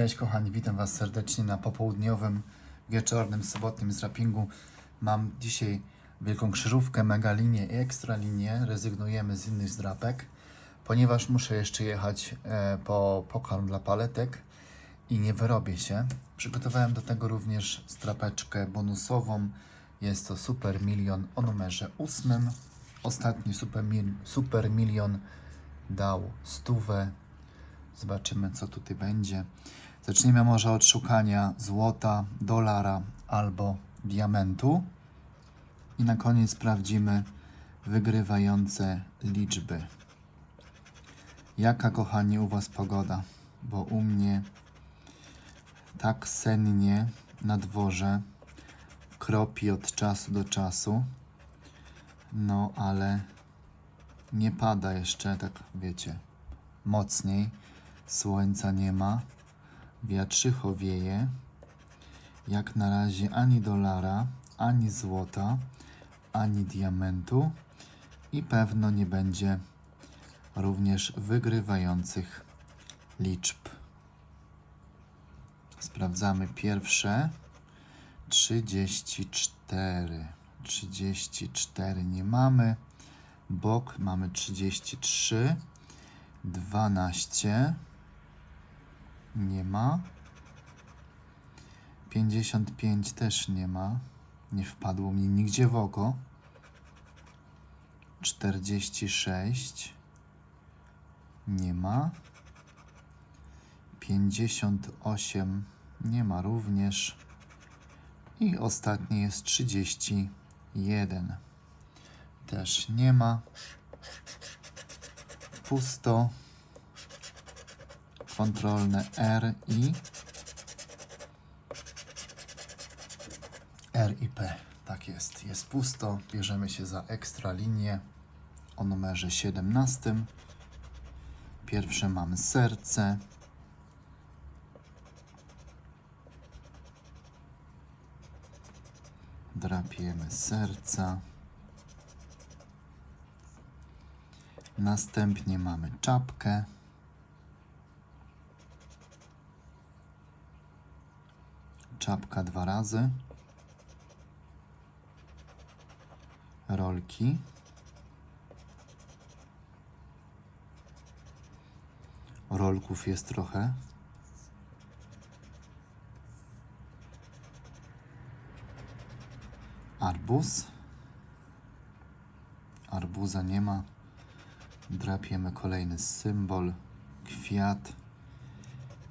Cześć kochani, witam Was serdecznie na popołudniowym, wieczornym, sobotnim zrapingu. Mam dzisiaj wielką krzyżówkę, mega linię i ekstra linię. Rezygnujemy z innych zdrapek, ponieważ muszę jeszcze jechać e, po pokarm dla paletek i nie wyrobię się. Przygotowałem do tego również strapeczkę bonusową. Jest to Super Milion o numerze ósmym. Ostatni Super, mil, super Milion dał stówę Zobaczymy, co tutaj będzie. Zaczniemy może od szukania złota, dolara albo diamentu. I na koniec sprawdzimy wygrywające liczby. Jaka, kochani, u Was pogoda? Bo u mnie tak sennie na dworze kropi od czasu do czasu. No, ale nie pada jeszcze, tak wiecie, mocniej. Słońca nie ma, wiatrzycho wieje. Jak na razie ani dolara, ani złota, ani diamentu i pewno nie będzie również wygrywających liczb. Sprawdzamy pierwsze 34. 34 nie mamy. Bok mamy 33. 12 nie ma. 55 też nie ma. Nie wpadło mi nigdzie w oko. 46 nie ma. 58 nie ma również. I ostatni jest 31. Też nie ma. Pusto kontrolne R i R i P. Tak jest. Jest pusto. Bierzemy się za ekstra linię o numerze 17. Pierwsze mamy serce. Drapiemy serca. Następnie mamy czapkę. Czapka dwa razy. Rolki. Rolków jest trochę. Arbuz. Arbuza nie ma. Drapiemy kolejny symbol. Kwiat.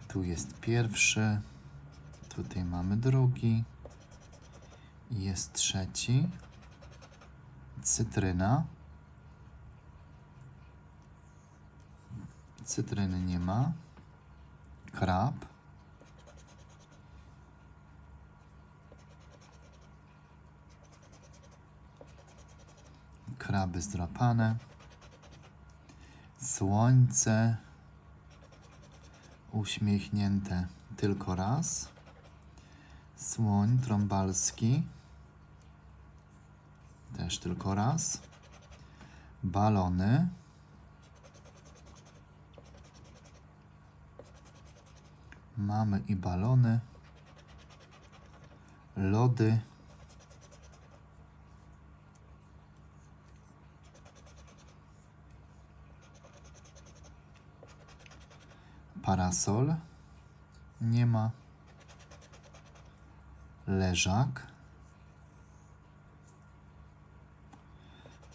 Tu jest pierwszy. Tutaj mamy drugi. Jest trzeci. Cytryna. Cytryny nie ma. Krab. Kraby zdrapane. Słońce uśmiechnięte tylko raz. Słoń trąbalski też tylko raz. Balony. Mamy i balony. Lody. Parasol. Nie ma. Leżak.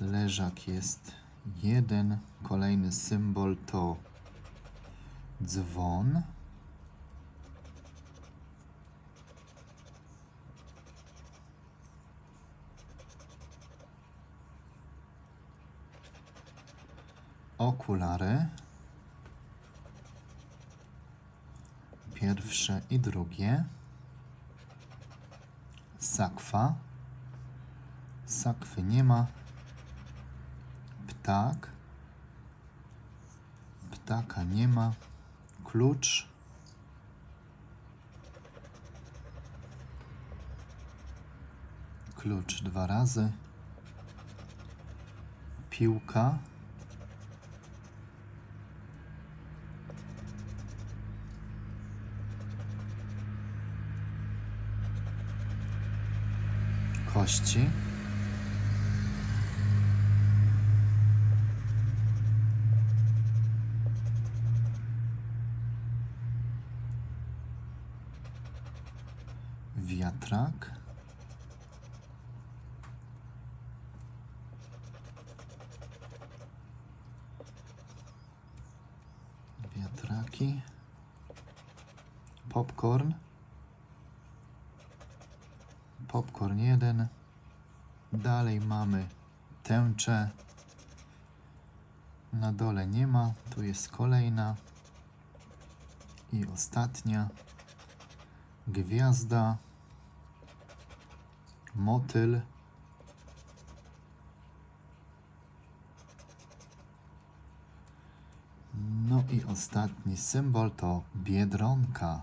Leżak jest jeden. Kolejny symbol to dzwon. Okulary. Pierwsze i drugie. Sakwa. Sakwy nie ma. Ptak. Ptaka nie ma. Klucz. Klucz dwa razy. Piłka. Kości. Wiatrak. Wiatraki. Popcorn 1. Dalej mamy tęczę. Na dole nie ma. Tu jest kolejna. I ostatnia. Gwiazda. Motyl. No i ostatni symbol to biedronka.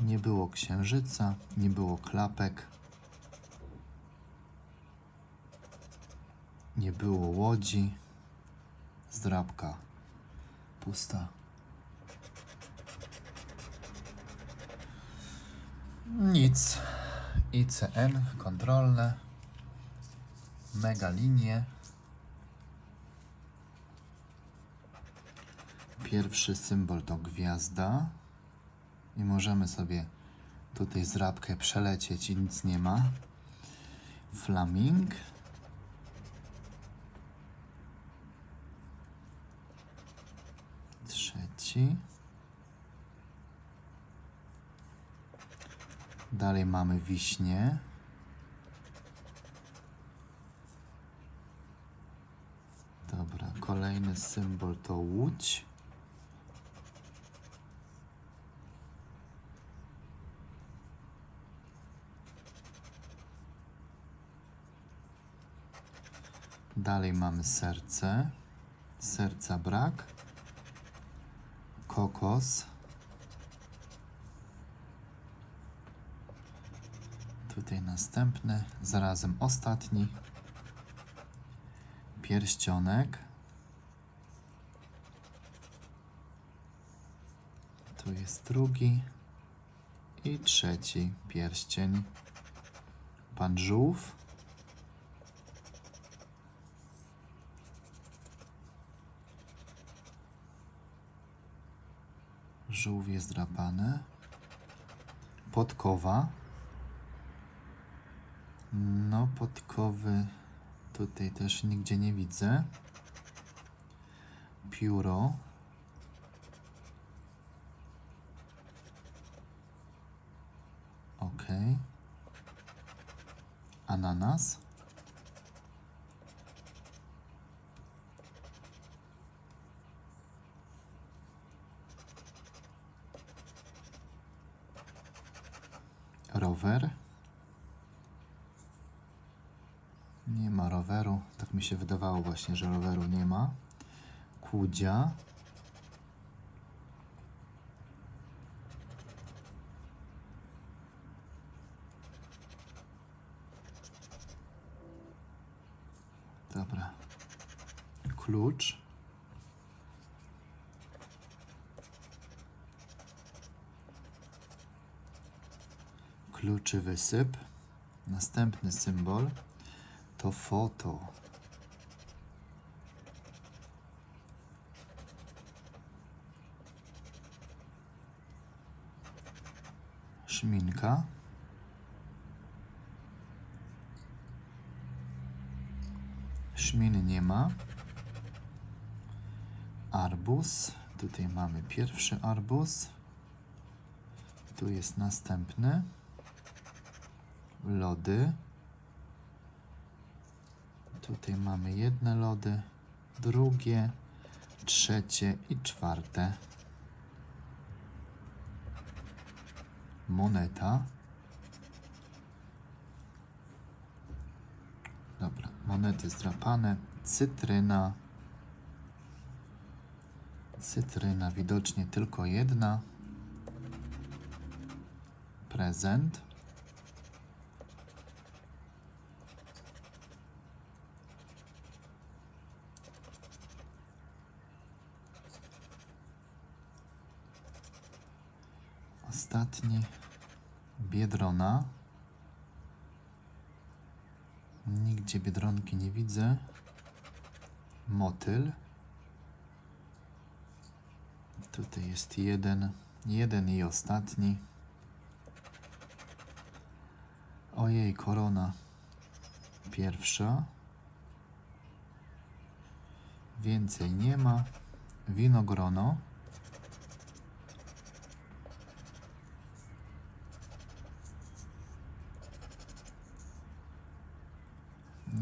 Nie było księżyca, nie było klapek, nie było łodzi, zdrabka pusta. Nic. ICN kontrolne, mega linie. Pierwszy symbol to gwiazda. I możemy sobie tutaj zrabkę przelecieć i nic nie ma. Flaming. Trzeci. Dalej mamy wiśnie. Dobra, kolejny symbol to łódź. Dalej mamy serce. Serca brak. Kokos. Tutaj następny, zarazem ostatni. Pierścionek. Tu jest drugi i trzeci pierścień. Pan żółw. Żółwie zdrapane. Podkowa. No, podkowy tutaj też nigdzie nie widzę. Pióro. Ok. Ananas. Rower. Nie ma roweru. Tak mi się wydawało właśnie, że roweru nie ma. Kłudzia. Dobra. Klucz. Kluczy wysyp. Następny symbol to foto. Szminka. Szminy nie ma. Arbus. Tutaj mamy pierwszy arbus. Tu jest następny. Lody. Tutaj mamy jedne lody, drugie, trzecie i czwarte. Moneta. Dobra, monety zdrapane. Cytryna. Cytryna widocznie tylko jedna. Prezent. Ostatni. Biedrona. Nigdzie biedronki nie widzę. Motyl. Tutaj jest jeden, jeden i ostatni. Ojej, korona. Pierwsza. Więcej nie ma. Winogrono.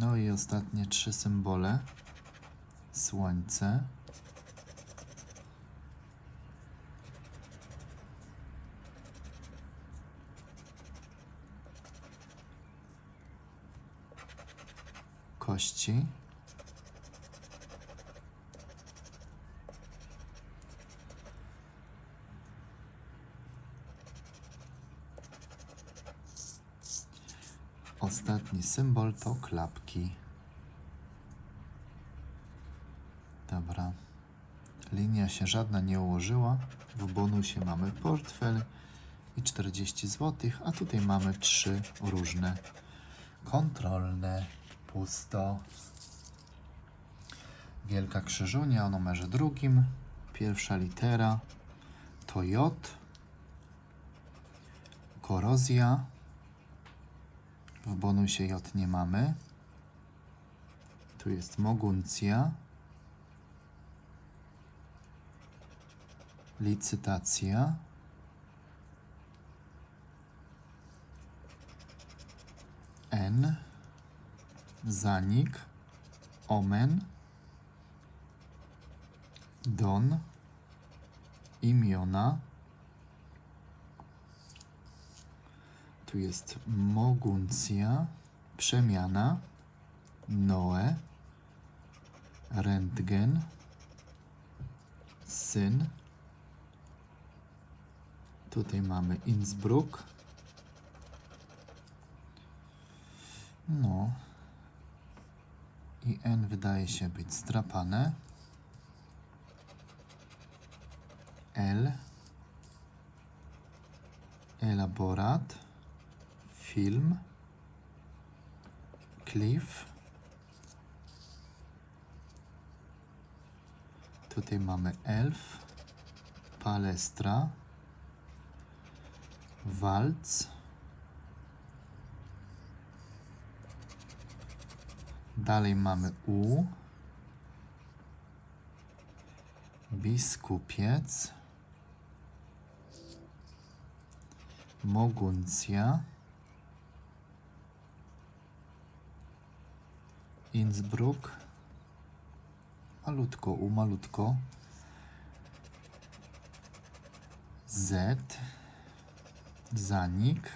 No i ostatnie trzy symbole. Słońce. Kości. Ostatni symbol to klapki. Dobra. Linia się żadna nie ułożyła. W bonusie mamy portfel i 40 zł, a tutaj mamy trzy różne kontrolne. Pusto. Wielka krzyżunia o numerze drugim. Pierwsza litera to J. Korozja. W bonusie J nie mamy. Tu jest Moguncja. Licytacja. N. Zanik. Omen. Don. Imiona. Tu jest Moguncja, Przemiana, Noe, Rentgen, Syn. Tutaj mamy Innsbruck. No. I N wydaje się być strapane. L. Elaborat. Film. Cliff. Tutaj mamy elf. Palestra. Walc. Dalej mamy U. Biskupiec. Moguncja. Innsbruck. Malutko, U malutko. Z. Zanik.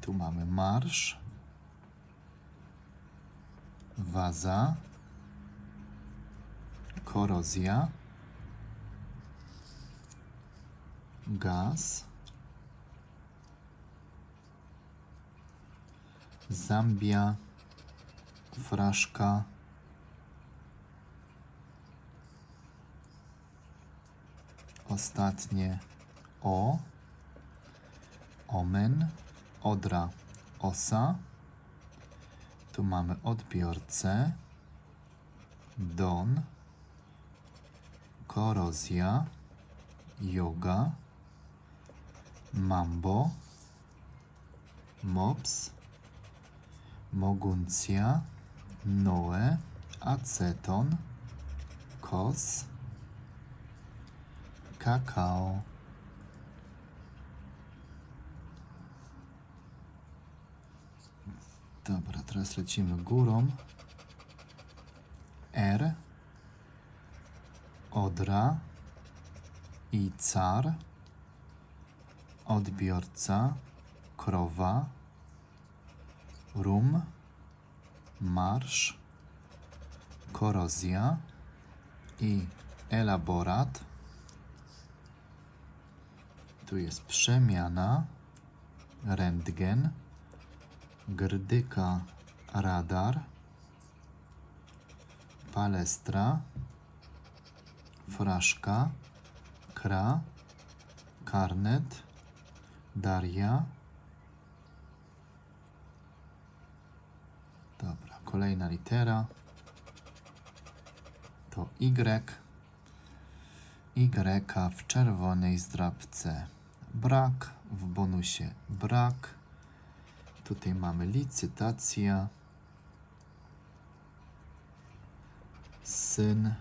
Tu mamy marsz. Waza. Korozja. Gaz. Zambia. Fraszka. Ostatnie O. Omen. Odra. Osa. Tu mamy odbiorcę. Don. Korozja. Yoga. Mambo. Mops. Moguncja. Noe. Aceton. Kos. Kakao. Dobra, teraz lecimy górą. R. Odra. I car. Odbiorca. Krowa. Rum. Marsz. Korozja. I elaborat. Tu jest przemiana. Rentgen. Grdyka radar, palestra, fraszka, kra, karnet, daria, Dobra, kolejna litera to Y. Y w czerwonej zdrabce brak, w bonusie brak. Tutaj mamy licytacja. Syn.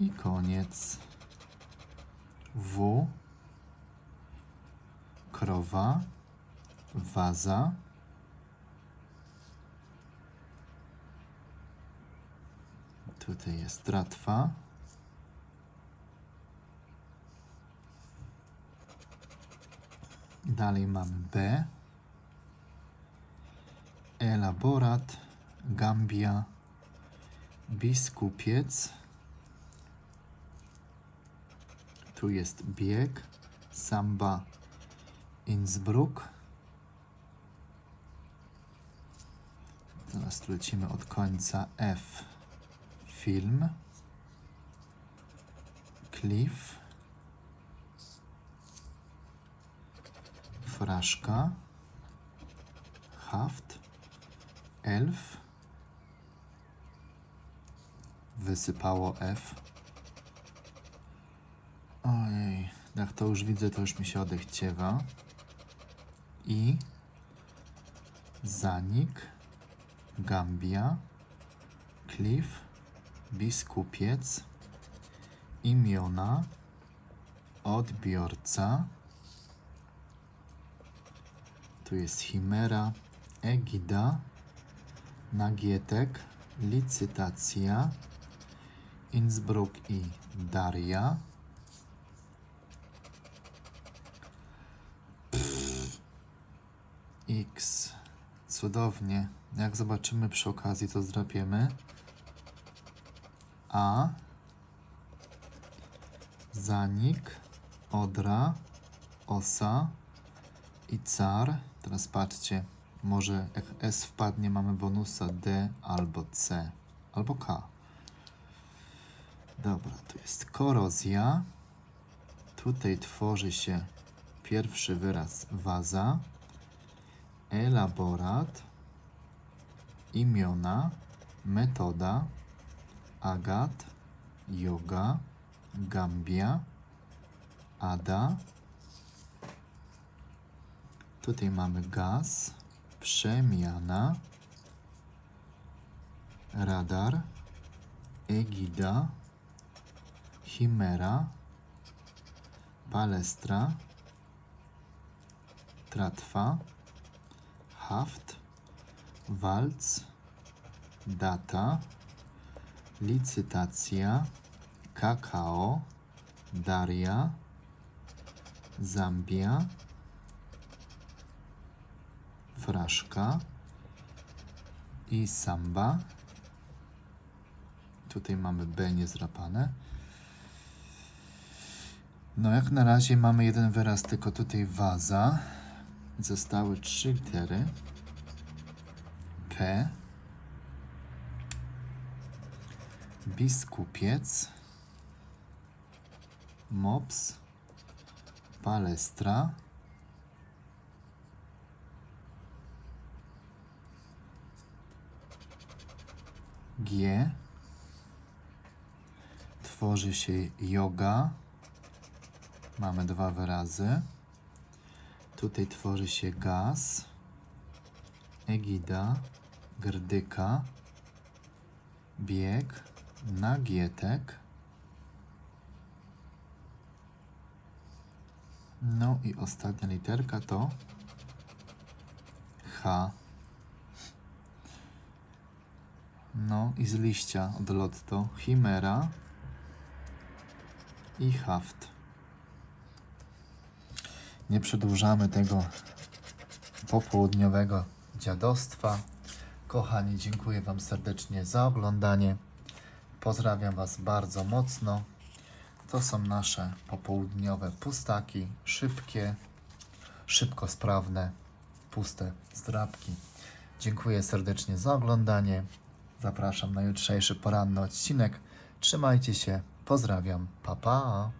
I koniec. W. Krowa. Waza. Tutaj jest tratwa. Dalej mamy B. Elaborat, Gambia, Biskupiec. Tu jest bieg, Samba, Innsbruck. Teraz lecimy od końca F. Film. Cliff. Fraszka. Haft. Elf. Wysypało F. Ojej, jak to już widzę, to już mi się odechciewa. I. Zanik. Gambia. Cliff. Biskupiec. Imiona. Odbiorca. Tu jest Chimera, Egida, Nagietek, Licytacja, Innsbruck i Daria. X. Cudownie. Jak zobaczymy przy okazji, to zdrapiemy. A. Zanik, Odra, Osa i Car. Teraz patrzcie, może jak S wpadnie, mamy bonusa D albo C, albo K. Dobra, tu jest korozja. Tutaj tworzy się pierwszy wyraz waza, elaborat, imiona, metoda, agat, yoga, gambia, ada. Tutaj mamy gaz, przemiana, radar, egida, chimera, palestra, tratwa, haft, walc, data, licytacja, kakao, daria, Zambia, fraszka i samba. Tutaj mamy B niezrapane. No jak na razie mamy jeden wyraz, tylko tutaj waza. Zostały trzy litery. P. Biskupiec. Mops. Palestra. G. Tworzy się yoga. Mamy dwa wyrazy. Tutaj tworzy się gaz, egida, grdyka, bieg, nagietek. No i ostatnia literka to H. No i z liścia od lotto Chimera i Haft. Nie przedłużamy tego popołudniowego dziadostwa. Kochani, dziękuję Wam serdecznie za oglądanie. Pozdrawiam Was bardzo mocno. To są nasze popołudniowe pustaki, szybkie, szybko sprawne, puste zdrabki. Dziękuję serdecznie za oglądanie. Zapraszam na jutrzejszy poranny odcinek. Trzymajcie się. Pozdrawiam. Pa pa.